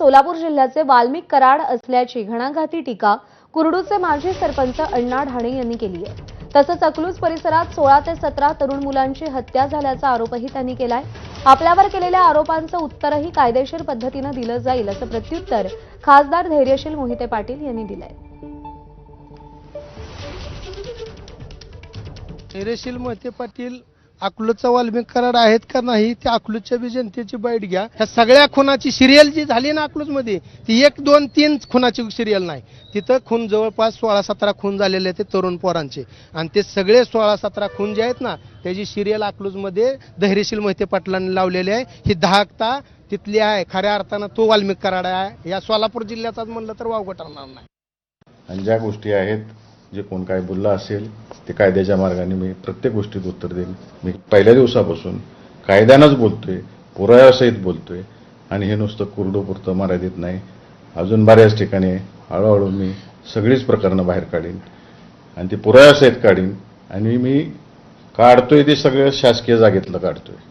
सोलापूर जिल्ह्याचे वाल्मिक कराड असल्याची घणाघाती टीका कुर्डूचे माजी सरपंच अण्णा ढाणे यांनी केली आहे. तसंच अकलूज परिसरात सोळा ते सतरा तरुण मुलांची हत्या झाल्याचा आरोपही त्यांनी केलाय. आपल्यावर केलेल्या आरोपांचं उत्तरही कायदेशीर पद्धतीनं दिलं जाईल असं प्रत्युत्तर खासदार धैर्यशील मोहिते पाटील यांनी दिलंय. धैर्यशील मोहिते पाटील अकलूजचा वाल्मिक करार आहेत का नाही ते अकलूजच्या बी जनतेची बैठ घ्या. ह्या सगळ्या खुनाची सिरियल जी झाली ना अकलूजमध्ये ती एक दोन तीन खुनाची सिरियल नाही. तिथं खून जवळपास सोळा सतरा खून झालेले आहेत ते तरुण पोरांचे. आणि ते सगळे सोळा सतरा खून जे आहेत ना त्याची सिरियल अकलूजमध्ये धैर्यशील मोहिते पाटलांनी लावलेली आहे. ही दहाकता तिथली आहे. खऱ्या अर्थानं तो वाल्मिक कराड आहे. या सोलापूर जिल्ह्याचाच म्हणलं तर वावगं ठरणार नाही. आणि ज्या गोष्टी आहेत जे कोण काय बोललं असेल ते कायद्याच्या मार्गाने मी प्रत्येक गोष्टीत उत्तर देईन. मी पहिल्या दिवसापासून कायद्यानंच बोलतोय पुराव्यासहित बोलतोय आणि हे नुसतं कुरडोपुरतं मर्यादित नाही. अजून बऱ्याच ठिकाणी हळूहळू मी सगळीच प्रकरणं बाहेर काढीन आणि ती पुराव्यासहित काढीन आणि मी काढतोय ते सगळं शासकीय जागेतलं काढतोय.